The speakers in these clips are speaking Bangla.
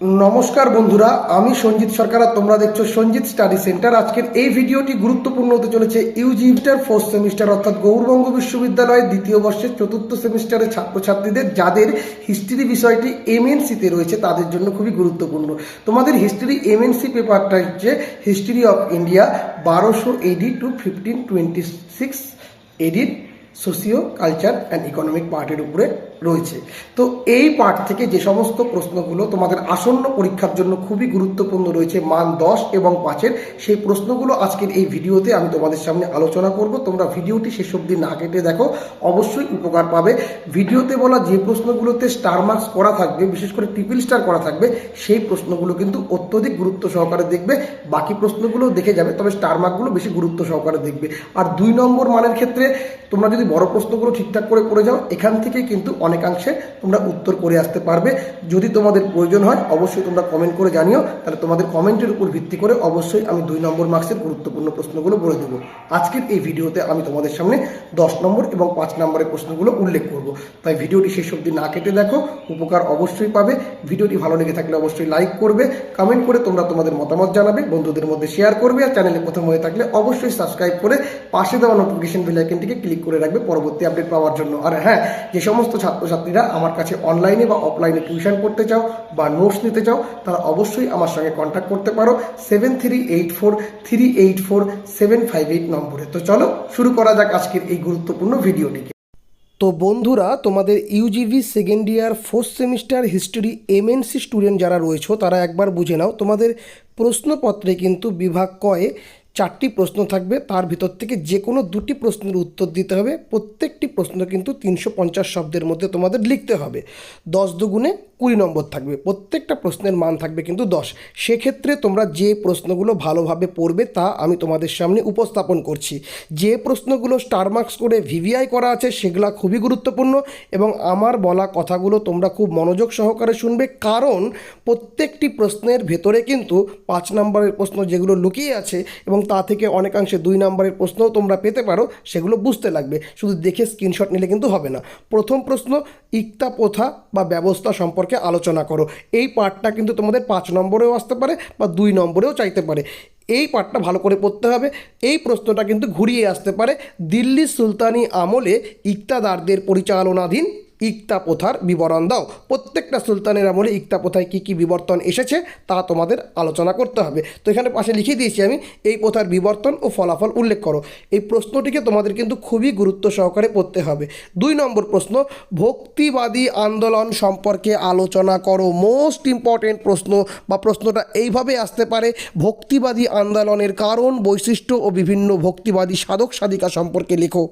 নমস্কার বন্ধুরা, আমি সঞ্জিত সরকার আর তোমরা দেখছ সঞ্জিত স্টাডি সেন্টার। আজকের এই ভিডিওটি গুরুত্বপূর্ণ হতে চলেছে ইউজি ইন্টার ফোর্থ সেমিস্টার, অর্থাৎ গৌরবঙ্গ বিশ্ববিদ্যালয়ের দ্বিতীয় বর্ষের চতুর্থ সেমিস্টারের ছাত্রছাত্রীদের যাদের হিস্ট্রি বিষয়টি এমএনসিতে রয়েছে তাদের জন্য খুবই গুরুত্বপূর্ণ। তোমাদের হিস্ট্রি এমএনসি পেপারটা হচ্ছে হিস্ট্রি অফ ইন্ডিয়া বারোশো AD to fifteen twenty six এডির socio culture and economic পার্টের উপরে। রয়েছে। তো এই পার্ট থেকে যে সমস্ত প্রশ্নগুলো তোমাদের আসন্ন পরীক্ষার জন্য খুবই গুরুত্বপূর্ণ রয়েছে মান দশ এবং পাঁচের, সেই প্রশ্নগুলো আজকের এই ভিডিওতে আমি তোমাদের সামনে আলোচনা করব। তোমরা ভিডিওটি শেষ অবধি না কেটে দেখো, অবশ্যই উপকার পাবে। ভিডিওতে বলা যে প্রশ্নগুলোতে স্টার মার্কস করা থাকবে, বিশেষ করে ট্রিপল স্টার করা থাকবে, সেই প্রশ্নগুলো কিন্তু অত্যধিক গুরুত্ব সহকারে দেখবে। বাকি প্রশ্নগুলো দেখে যাবে, তবে স্টার মার্কগুলো বেশি গুরুত্ব সহকারে দেখবে। আর দুই নম্বর মানের ক্ষেত্রে তোমরা যদি বড় প্রশ্নগুলো ঠিকঠাক করে করে যাও, এখান থেকে কিন্তু অনেকাংশে তোমরা উত্তর করে আসতে পারবে। যদি তোমাদের প্রয়োজন হয়, অবশ্যই তোমরা কমেন্ট করে জানিও। তাহলে তোমাদের কমেন্টের উপর ভিত্তি করে অবশ্যই আমি দুই নম্বর মার্কসের গুরুত্বপূর্ণ প্রশ্নগুলো বলে দেবো। আজকের এই ভিডিওতে আমি তোমাদের সামনে দশ নম্বর এবং পাঁচ নম্বরের প্রশ্নগুলো উল্লেখ করব। তাই ভিডিওটি শেষ অবধি না কেটে দেখো, উপকার অবশ্যই পাবে। ভিডিওটি ভালো লেগে থাকলে অবশ্যই লাইক করবে কমেন্ট করে তোমরা তোমাদের মতামত জানাবে, বন্ধুদের মধ্যে শেয়ার করবে, আর চ্যানেলে প্রথম হয়ে থাকলে অবশ্যই সাবস্ক্রাইব করে পাশে দেওয়া নোটিফিকেশন বেল আইকনটিকে ক্লিক করে রাখবে পরবর্তী আপডেট পাওয়ার জন্য। আর হ্যাঁ যে সমস্ত ছাত্রছাত্রীরা আমার কাছে অনলাইনে বা অফলাইনে টিউশন করতে চাও বা নোটস নিতে চাও, তারা অবশ্যই আমার সঙ্গে কন্ট্যাক্ট করতে পারো। Seven three eight four three eight four seven five eight নম্বরে। তো চলো শুরু করা যাক আজকের এই গুরুত্বপূর্ণ ভিডিওটিকে। তো বন্ধুরা, তোমাদের UGV second year fourth semester history MNC student যারা রয়েছে, তারা একবার বুঝে নাও। তোমাদের প্রশ্নপত্রে কিন্তু বিভাগ কয়ে চারটি প্রশ্ন থাকবে, তার ভিতর থেকে যে কোনো দুটি প্রশ্নের উত্তর দিতে হবে। প্রত্যেকটি প্রশ্ন কিন্তু তিনশো পঞ্চাশ শব্দের মধ্যে তোমাদের লিখতে হবে। দশ দুগুণে কুড়ি নম্বর থাকবে। প্রত্যেকটা প্রশ্নের মান থাকবে কিন্তু দশ। সেক্ষেত্রে তোমরা যে প্রশ্নগুলো ভালোভাবে পড়বে তা আমি তোমাদের সামনে উপস্থাপন করছি। যে প্রশ্নগুলো স্টার মার্কস করে ভিভিআই করা আছে সেগুলো খুবই গুরুত্বপূর্ণ এবং আমার বলা কথাগুলো তোমরা খুব মনোযোগ সহকারে শুনবে কারণ প্রত্যেকটি প্রশ্নের ভেতরে কিন্তু পাঁচ নম্বরের প্রশ্ন যেগুলো লুকিয়ে আছে এবং তা থেকে অনেকাংশে দুই নম্বরের প্রশ্নও তোমরা পেতে পারো সেগুলো বুঝতে লাগবে। শুধু দেখে স্ক্রিনশট নিলে কিন্তু হবে না। প্রথম প্রশ্ন, ইকতা প্রথা বা ব্যবস্থা সম্পর্কে আলোচনা করো। এই পার্টটা কিন্তু তোমাদের পাঁচ নম্বরেও আসতে পারে বা দুই নম্বরেও চাইতে পারে। এই পাঠটা ভালো করে পড়তে হবে। এই প্রশ্নটা কিন্তু ঘুরিয়ে আসতে পারে। দিল্লি সুলতানি আমলে ইকতাদারদের পরিচালনাধীন ইকতা প্রথার বিবরণ দাও। প্রত্যেকটা সুলতানের আমলে ইকতা প্রথায় কী কী বিবর্তন এসেছে, তা তোমাদের আলোচনা করতে হবে। তো এখানে পাশে লিখে দিয়েছি আমি, এই প্রথার বিবর্তন ও ফলাফল উল্লেখ করো। এই প্রশ্নটিকে তোমাদের কিন্তু খুবই গুরুত্ব সহকারে পড়তে হবে। দুই নম্বর প্রশ্ন, ভক্তিবাদী আন্দোলন সম্পর্কে আলোচনা করো। মোস্ট ইম্পর্টেন্ট প্রশ্ন, বা প্রশ্নটা এইভাবে আসতে পারে, ভক্তিবাদী আন্দোলনের কারণ, বৈশিষ্ট্য ও বিভিন্ন ভক্তিবাদী সাধক সাধিকা সম্পর্কে লেখো।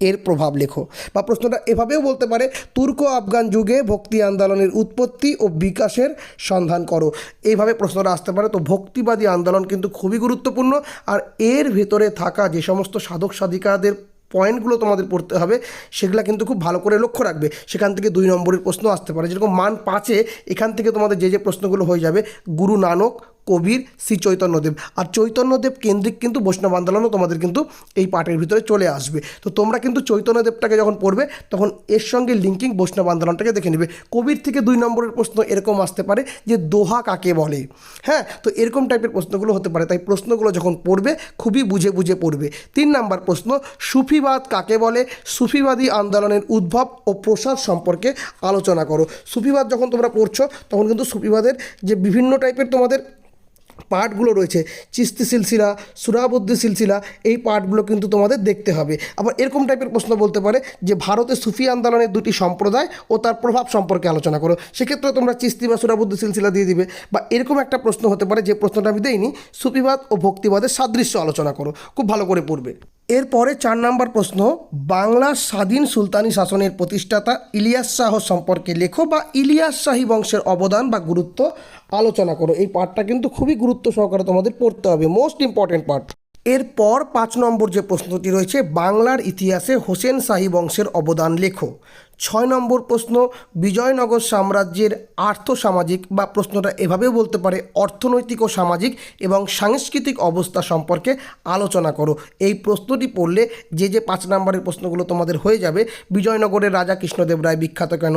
এর প্রভাব লেখো। বা প্রশ্নটা এভাবেও বলতে পারে তুর্ক আফগান যুগে ভক্তি আন্দোলনের উৎপত্তি ও বিকাশের সন্ধান করো। এইভাবে প্রশ্নটা আসতে পারে, তো ভক্তিবাদী আন্দোলন কিন্তু খুবই গুরুত্বপূর্ণ। আর এর ভেতরে থাকা যে সমস্ত সাধক সাধিকাদের পয়েন্টগুলো তোমাদের পড়তে হবে, সেগুলো কিন্তু খুব ভালো করে লক্ষ্য রাখবে। সেখান থেকে দুই নম্বরের প্রশ্ন আসতে পারে, যেরকম মান পাঁচে এখান থেকে তোমাদের যে যে প্রশ্নগুলো হয়ে যাবে, গুরু নানক কবির, শ্রী চৈতন্যদেব আর চৈতন্যদেব কেন্দ্রিক কিন্তু বৈষ্ণব আন্দোলনও তোমাদের কিন্তু এই পাঠের ভিতরে চলে আসবে। তো তোমরা কিন্তু চৈতন্যদেবটাকে যখন পড়বে, তখন এর সঙ্গে লিঙ্কিং বৈষ্ণব আন্দোলনটাকে দেখে নেবে। কবির থেকে দুই নম্বরের প্রশ্ন এরকম আসতে পারে যে, দোহা কাকে বলে? হ্যাঁ তো এরকম টাইপের প্রশ্নগুলো হতে পারে। তাই প্রশ্নগুলো যখন পড়বে, খুবই বুঝে বুঝে পড়বে। তিন নাম্বার প্রশ্ন, সুফিবাদ কাকে বলে? সুফিবাদী আন্দোলনের উদ্ভব ও প্রসার সম্পর্কে আলোচনা করো। সুফিবাদ যখন তোমরা পড়ছো, তখন কিন্তু সুফিবাদের যে বিভিন্ন টাইপের তোমাদের পার্টগুলো রয়েছে। চিস্তি সিলসিলা সুরাবুদ্দি সিলসিলা, এই পার্টগুলো কিন্তু তোমাদের দেখতে হবে। আবার এরকম টাইপের প্রশ্ন বলতে পারে যে, ভারতে সুফি আন্দোলনের দুটি সম্প্রদায় ও তার প্রভাব সম্পর্কে আলোচনা করো। সেক্ষেত্রে তোমরা চিস্তি বা সুরাবুদ্দি সিলসিলা দিয়ে দিবে। বা এরকম একটা প্রশ্ন হতে পারে যে, প্রশ্নটা আমি দেইনি। সুফিবাদ ও ভক্তিবাদের সাদৃশ্য আলোচনা করো। খুব ভালো করে পড়বে। এরপরে চার নম্বর প্রশ্ন বাংলার স্বাধীন সুলতানি শাসনের প্রতিষ্ঠাতা ইলিয়াস শাহ সম্পর্কে লেখো বা ইলিয়াস শাহী বংশের অবদান বা গুরুত্ব আলোচনা করো। এই পার্টটা কিন্তু খুবই গুরুত্ব সহকারে তোমাদের পড়তে হবে মোস্ট ইম্পর্টেন্ট পার্ট এরপর পাঁচ নম্বর যে প্রশ্নটি রয়েছে, বাংলার ইতিহাসে হোসেন শাহী বংশের অবদান লেখো। ছয় নম্বর প্রশ্ন, বিজয়নগর সাম্রাজ্যের আর্থসামাজিক বা প্রশ্নটা এভাবেও বলতে পারে, অর্থনৈতিক ও সামাজিক এবং সাংস্কৃতিক অবস্থা সম্পর্কে আলোচনা করো। এই প্রশ্নটি পড়লে যে যে পাঁচ নম্বরের প্রশ্নগুলো তোমাদের হয়ে যাবে, বিজয়নগরের রাজা কৃষ্ণদেব রায় বিখ্যাত কেন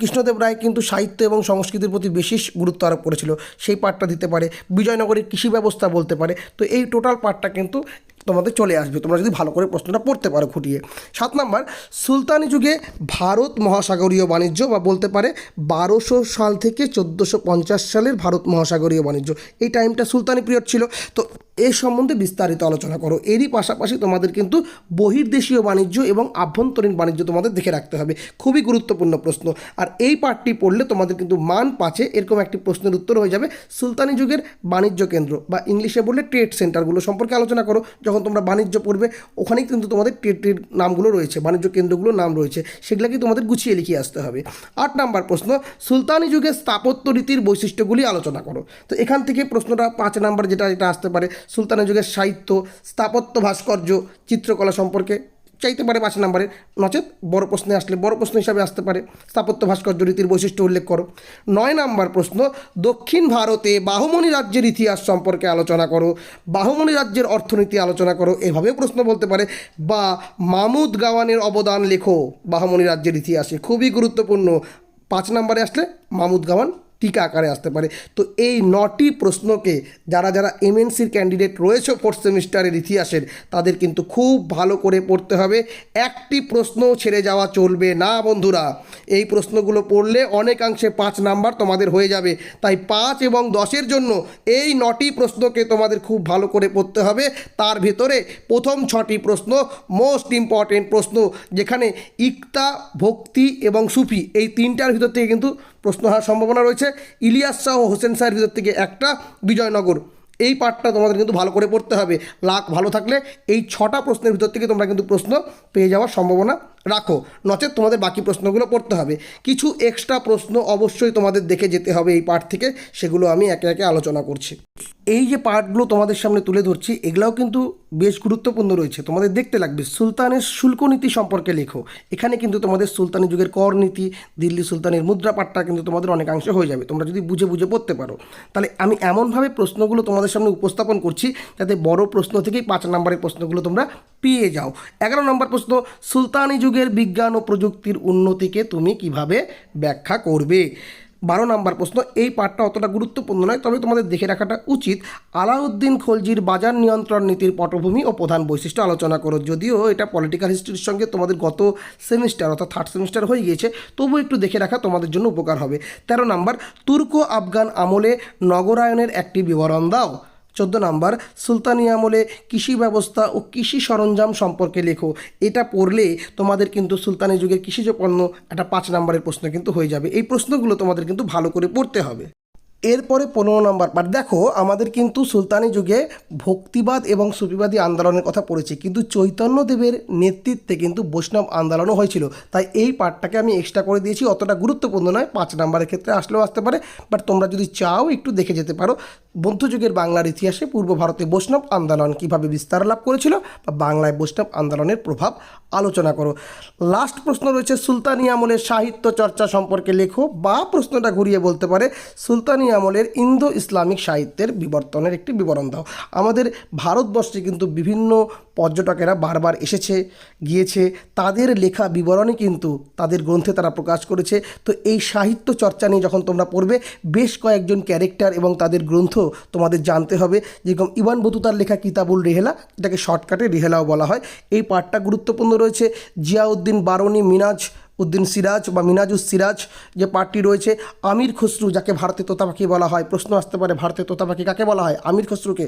কৃষ্ণদেব রায় কিন্তু সাহিত্য এবং সংস্কৃতির প্রতি বিশেষ গুরুত্ব আরোপ করেছিল। সেই পাঠটা দিতে পারে, বিজয়নগরের কৃষি ব্যবস্থা বলতে পারে। তো এই টোটাল পাঠটা কিন্তু তোমাদের চলে আসবে। তোমরা যদি ভালো করে প্রশ্নটা পড়তে পারো খুঁটিয়ে। সাত নাম্বার, সুলতানি যুগে ভারত মহাসাগরীয় বাণিজ্য বা বলতে পারে বারোশো সাল থেকে চোদ্দোশো পঞ্চাশ সালের ভারত মহাসাগরীয় বাণিজ্য। এই টাইমটা সুলতানি পিরিয়ড ছিল। তো এই সম্বন্ধে বিস্তারিত আলোচনা করো। এরই পাশাপাশি তোমাদের কিন্তু বহির্দেশীয় বাণিজ্য এবং আভ্যন্তরীণ বাণিজ্য তোমাদের দেখে রাখতে হবে। খুবই গুরুত্বপূর্ণ প্রশ্ন। আর এই পার্টটি পড়লে তোমাদের কিন্তু মান পাঁচে এরকম একটি প্রশ্নের উত্তর হয়ে যাবে। সুলতানি যুগের বাণিজ্য কেন্দ্র বা ইংলিশে বললে ট্রেড সেন্টারগুলো সম্পর্কে আলোচনা করো। যখন তোমরা বাণিজ্য পড়বে, ওখানেই কিন্তু তোমাদের ট্রেড নামগুলো রয়েছে, বাণিজ্য কেন্দ্রগুলোর নাম রয়েছে। সেগুলোকে তোমাদের গুছিয়ে লিখিয়ে আসতে হবে। আট নাম্বার প্রশ্ন, সুলতানি যুগের স্থাপত্য রীতির বৈশিষ্ট্যগুলি আলোচনা করো। তো এখান থেকে প্রশ্নটা পাঁচ নাম্বার যেটা এটা আসতে পারে, সুলতানি যুগের সাহিত্য, স্থাপত্য ভাস্কর্য, চিত্রকলা সম্পর্কে। চাইতে পারে পাঁচ নাম্বারে। নচেত বড় প্রশ্নে আসলে, বড় প্রশ্ন হিসাবে আসতে পারে। স্থাপত্য ভাস্কর্য রীতির বৈশিষ্ট্য উল্লেখ করো। নয় নাম্বার প্রশ্ন, দক্ষিণ ভারতে বাহুমণি রাজ্যের ইতিহাস সম্পর্কে আলোচনা করো। বাহুমণি রাজ্যের অর্থনীতি আলোচনা করো। এভাবেও প্রশ্ন বলতে পারে, বা মামুদ গাওয়ানের অবদান লেখো বাহুমণি রাজ্যের ইতিহাসে। খুবই গুরুত্বপূর্ণ। পাঁচ নম্বরে আসলে মামুদ গাওয়ান টিকা আকারে আসতে পারে। তো এই নটি প্রশ্নকে যারা যারা এমএনসির ক্যান্ডিডেট রয়েছে ফোর্থ সেমিস্টারের ইতিহাসের, তাদের কিন্তু খুব ভালো করে পড়তে হবে। একটি প্রশ্ন ছেড়ে যাওয়া চলবে না বন্ধুরা। এই প্রশ্নগুলো পড়লে অনেকাংশে পাঁচ নাম্বার তোমাদের হয়ে যাবে। তাই পাঁচ এবং দশের জন্য এই নটি প্রশ্নকে তোমাদের খুব ভালো করে পড়তে হবে। তার ভিতরে প্রথম ছটি প্রশ্ন মোস্ট ইম্পর্টেন্ট প্রশ্ন, যেখানে ইকতা, ভক্তি এবং সুফি এই তিনটার ভিতর থেকে কিন্তু প্রশ্ন হওয়ার সম্ভাবনা রয়েছে। ইলিয়াস শাহ হোসেন শাহের ভিতর থেকে একটা, বিজয়নগর। এই পার্টটা তোমাদের কিন্তু ভালো করে পড়তে হবে। লাখ ভালো থাকলে এই ছটা প্রশ্নের ভিতর থেকে তোমরা কিন্তু প্রশ্ন পেয়ে যাওয়ার সম্ভাবনা রাখো, নচেত তোমাদের বাকি প্রশ্নগুলো পড়তে হবে। কিছু এক্সট্রা প্রশ্ন অবশ্যই তোমাদের দেখে যেতে হবে এই পার্ট থেকে, সেগুলো আমি একে একে আলোচনা করছি। এই যে পার্টগুলো তোমাদের সামনে তুলে ধরছি, এগুলাও কিন্তু বেশ গুরুত্বপূর্ণ রয়েছে। তোমাদের দেখতে লাগবে, সুলতানের শুল্ক নীতি সম্পর্কে লেখো। এখানে কিন্তু তোমাদের সুলতানি যুগের কর নীতি, দিল্লি সুলতানের মুদ্রা পাটটা কিন্তু তোমাদের অনেকাংশে হয়ে যাবে। তোমরা যদি বুঝে বুঝে পড়তে পারো। তাহলে আমি এমনভাবে প্রশ্নগুলো তোমাদের সামনে উপস্থাপন করছি, যাতে বড় প্রশ্ন থেকেই পাঁচ নম্বরের প্রশ্নগুলো তোমরা পেয়ে যাও। এগারো নম্বর প্রশ্ন, সুলতানি যুগের বিজ্ঞান ও প্রযুক্তির উন্নতিকে তুমি কীভাবে ব্যাখ্যা করবে? বারো নম্বর প্রশ্ন, এই পাঠটা অতটা গুরুত্বপূর্ণ নয়, তবে তোমাদের দেখে রাখাটা উচিত। আলাউদ্দিন খলজির বাজার নিয়ন্ত্রণ নীতির পটভূমি ও প্রধান বৈশিষ্ট্য আলোচনা করো। যদিও এটা পলিটিক্যাল হিস্ট্রির সঙ্গে তোমাদের গত সেমিস্টার অর্থাৎ থার্ড সেমিস্টার হয়ে গিয়েছে তবু একটু দেখে রাখা তোমাদের জন্য উপকার হবে। তেরো নম্বর তুর্কো আফগান আমলে নগরায়নের একটি বিবরণ দাও। চোদ্দ নাম্বার, সুলতানি আমলে কৃষি ব্যবস্থা ও কৃষি সরঞ্জাম সম্পর্কে লেখো। এটা পড়লে তোমাদের কিন্তু সুলতানি যুগের কৃষিজ পণ্য একটা পাঁচ নাম্বারের প্রশ্ন কিন্তু হয়ে যাবে। এই প্রশ্নগুলো তোমাদের কিন্তু ভালো করে পড়তে হবে। এরপরে পনেরো নম্বর পার্ট দেখো, আমাদের কিন্তু সুলতানি যুগে ভক্তিবাদ এবং সুফিবাদী আন্দোলনের কথা পড়েছি, কিন্তু চৈতন্যদেবের নেতৃত্বে কিন্তু বৈষ্ণব আন্দোলনও হয়েছিল। তাই এই পার্টটাকে আমি এক্সট্রা করে দিয়েছি, অতটা গুরুত্বপূর্ণ নয়, পাঁচ নম্বরের ক্ষেত্রে আসলেও আসতে পারে। বাট তোমরা যদি চাও, একটু দেখে যেতে পারো মধ্যযুগের বাংলার ইতিহাসে পূর্ব ভারতে বৈষ্ণব আন্দোলন কীভাবে বিস্তার লাভ করেছিল বা বাংলায় বৈষ্ণব আন্দোলনের প্রভাব আলোচনা করো। লাস্ট প্রশ্ন রয়েছে, সুলতানি আমলের সাহিত্য চর্চা সম্পর্কে লেখো, বা প্রশ্নটা ঘুরিয়ে বলতে পারে, সুলতানি আমলের ইন্দো ইসলামিক সাহিত্যের বিবর্তনের একটি বিবরণ দাও। আমাদের ভারতবর্ষে কিন্তু বিভিন্ন পর্যটকেরা বারবার এসেছে, গিয়েছে। তাদের লেখা বিবরণী কিন্তু তাদের গ্রন্থে তারা প্রকাশ করেছে। তো এই সাহিত্য চর্চা নিয়ে যখন তোমরা পড়বে, বেশ কয়েকজন ক্যারেক্টার এবং তাদের গ্রন্থ তোমাদের জানতে হবে। যেরকম ইবান বতুতার লেখা কিতাবুল রেহেলা, এটাকে শর্টকাটে রেহেলাও বলা হয়। এই পাঠটা গুরুত্বপূর্ণ রয়েছে। জিয়াউদ্দিন বারনি, মিনাজ উদ্দিন সিরাজ বা মিনাজুস সিরাজ যে পার্টি রয়েছে, আমির খসরু যাকে ভারতের তোতা পাখি বলা হয়, প্রশ্ন আসতে পারে ভারতের তোতা পাখি কাকে বলা হয়? আমির খসরুকে,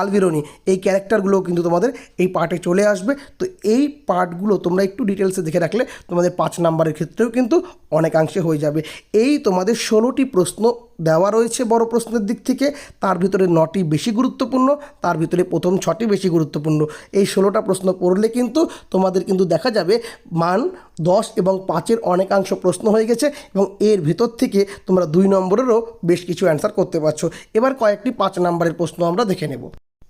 আলবিরনি, এই ক্যারেক্টারগুলোও কিন্তু তোমাদের এই পার্টে চলে আসবে। তো এই পার্টগুলো তোমরা একটু ডিটেলসে দেখে রাখলে তোমাদের পাঁচ নাম্বারের ক্ষেত্রেও কিন্তু অনেকাংশে হয়ে যাবে। এই তোমাদের ষোলোটি প্রশ্ন দেওয়া রয়েছে বড় প্রশ্নের দিক থেকে। তার ভিতরে নটি বেশি গুরুত্বপূর্ণ, তার ভিতরে প্রথম ছটি বেশি গুরুত্বপূর্ণ। এই ষোলোটা প্রশ্ন পড়লে কিন্তু তোমাদের কিন্তু দেখা যাবে মান দশ এবং পাঁচের অনেকাংশ প্রশ্ন হয়ে গেছে এবং এর ভিতর থেকে তোমরা দুই নম্বরেরও বেশ কিছু অ্যান্সার করতে পারছ। এবার কয়েকটি পাঁচ নম্বরের প্রশ্ন আমরা দেখে নেব।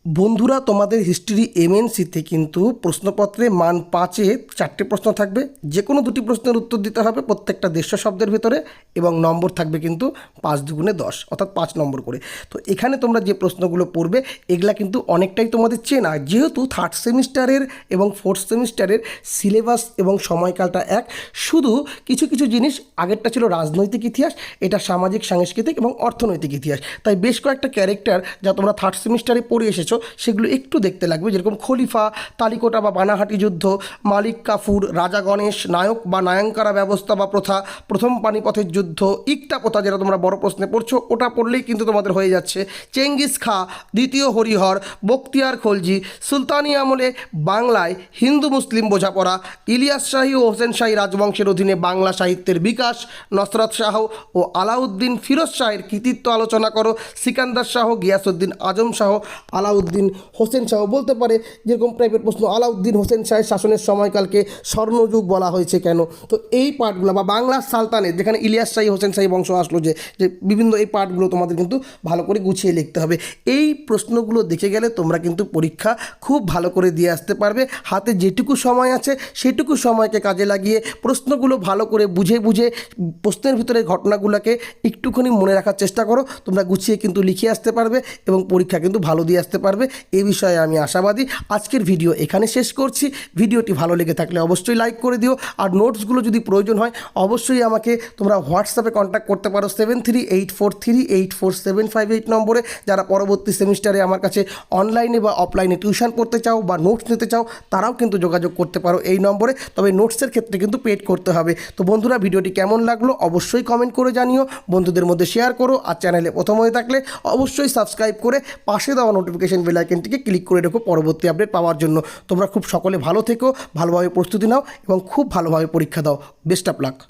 বন্ধুরা, তোমাদের হিস্ট্রি এমএনসিতে কিন্তু প্রশ্নপত্রে মান পাঁচে চারটে প্রশ্ন থাকবে। যে কোনো দুটি প্রশ্নের উত্তর দিতে হবে প্রত্যেকটা দেড়শো শব্দের ভেতরে এবং নম্বর থাকবে কিন্তু পাঁচ দুগুণে দশ, অর্থাৎ পাঁচ নম্বর করে। তো এখানে তোমরা যে প্রশ্নগুলো পড়বে, এগুলা কিন্তু অনেকটাই তোমাদের চেনা যেহেতু থার্ড সেমিস্টারের এবং ফোর্থ সেমিস্টারের সিলেবাস এবং সময়কালটা এক, শুধু কিছু কিছু জিনিস আগেরটা ছিল রাজনৈতিক ইতিহাস, এটা সামাজিক, সাংস্কৃতিক এবং অর্থনৈতিক ইতিহাস। তাই বেশ কয়েকটা ক্যারেক্টার যা তোমরা থার্ড সেমিস্টারে পড়ে এসেছ সেগুলো একটু দেখতে লাগবে। যেরকম খলিফা, তালিকোটা বা বানাহাটি যুদ্ধ, মালিক কাফুর, রাজা গণেশ, নায়ক বা নায়ঙ্কারা ব্যবস্থা বা প্রথা, প্রথম পানিপথের যুদ্ধ, ইকটা প্রথা যেটা তোমরা বড় প্রশ্নে পড়ছো, ওটা পড়লেই কিন্তু তোমাদের হয়ে যাচ্ছে। চেঙ্গিস খা, দ্বিতীয় হরিহর, বক্তিয়ার খলজি, সুলতানি আমলে বাংলায় হিন্দু মুসলিম বোঝাপড়া, ইলিয়াস শাহী ও হোসেন শাহী রাজবংশের অধীনে বাংলা সাহিত্যের বিকাশ, নসরত শাহ ও আলাউদ্দিন ফিরোজ শাহের কৃতিত্ব আলোচনা করো, সিকান্দার শাহ গিয়াসুদ্দিন আজম শাহ, আলাউদ্দিন হোসেন শাহ। বলতে পারে, যেরকম প্রাইভেট প্রশ্ন, আলাউদ্দিন হোসেন শাহের শাসনের সময়কালকে স্বর্ণযুগ বলা হয়েছে কেন? তো এই পার্টগুলো বা বাংলার সালতানের যেখানে ইলিয়াস শাহী, হোসেন শাহী বংশ আসলো যে যে বিভিন্ন এই পার্টগুলো তোমাদের কিন্তু ভালো করে গুছিয়ে লিখতে হবে। এই প্রশ্নগুলো দেখে গেলে তোমরা কিন্তু পরীক্ষা খুব ভালো করে দিয়ে আসতে পারবে। হাতে যেটুকু সময় আছে, সেটুকু সময়কে কাজে লাগিয়ে প্রশ্নগুলো ভালো করে বুঝে বুঝে প্রশ্নের ভিতরে ঘটনাগুলোকে একটুখানি মনে রাখার চেষ্টা করো। তোমরা গুছিয়ে কিন্তু লিখে আসতে পারবে এবং পরীক্ষা কিন্তু ভালো দিয়ে আসতে পারবে। এই বিষয়ে আমি আশাবাদী। আজকের ভিডিও এখানে শেষ করছি। ভিডিওটি ভালো লেগে থাকলে অবশ্যই লাইক করে দিও। আর নোটসগুলো যদি প্রয়োজন হয়, অবশ্যই আমাকে তোমরা হোয়াটসঅ্যাপে কন্ট্যাক্ট করতে পারো seven three eight four three eight four seven five eight নম্বরে। যারা পরবর্তী সেমিস্টারে আমার কাছে অনলাইনে বা অফলাইনে টিউশন করতে চাও বা নোটস নিতে চাও, তারাও কিন্তু যোগাযোগ করতে পারো এই নম্বরে। তবে নোটসের ক্ষেত্রে কিন্তু পেড করতে হবে। তো বন্ধুরা, ভিডিওটি কেমন লাগল অবশ্যই কমেন্ট করে জানিও। বন্ধুদের মধ্যে শেয়ার করো। আর চ্যানেলে প্রথম হয়ে থাকলে অবশ্যই সাবস্ক্রাইব করে পাশে দেওয়া নোটিফিকেশন বেল আইকনটিকে ক্লিক করে রেখো পরবর্তী আপডেট পাওয়ার জন্য। তোমরা খুব সকলে ভালো থেকো, ভালোভাবে প্রস্তুতি নাও এবং খুব ভালোভাবে পরীক্ষা দাও। Best of luck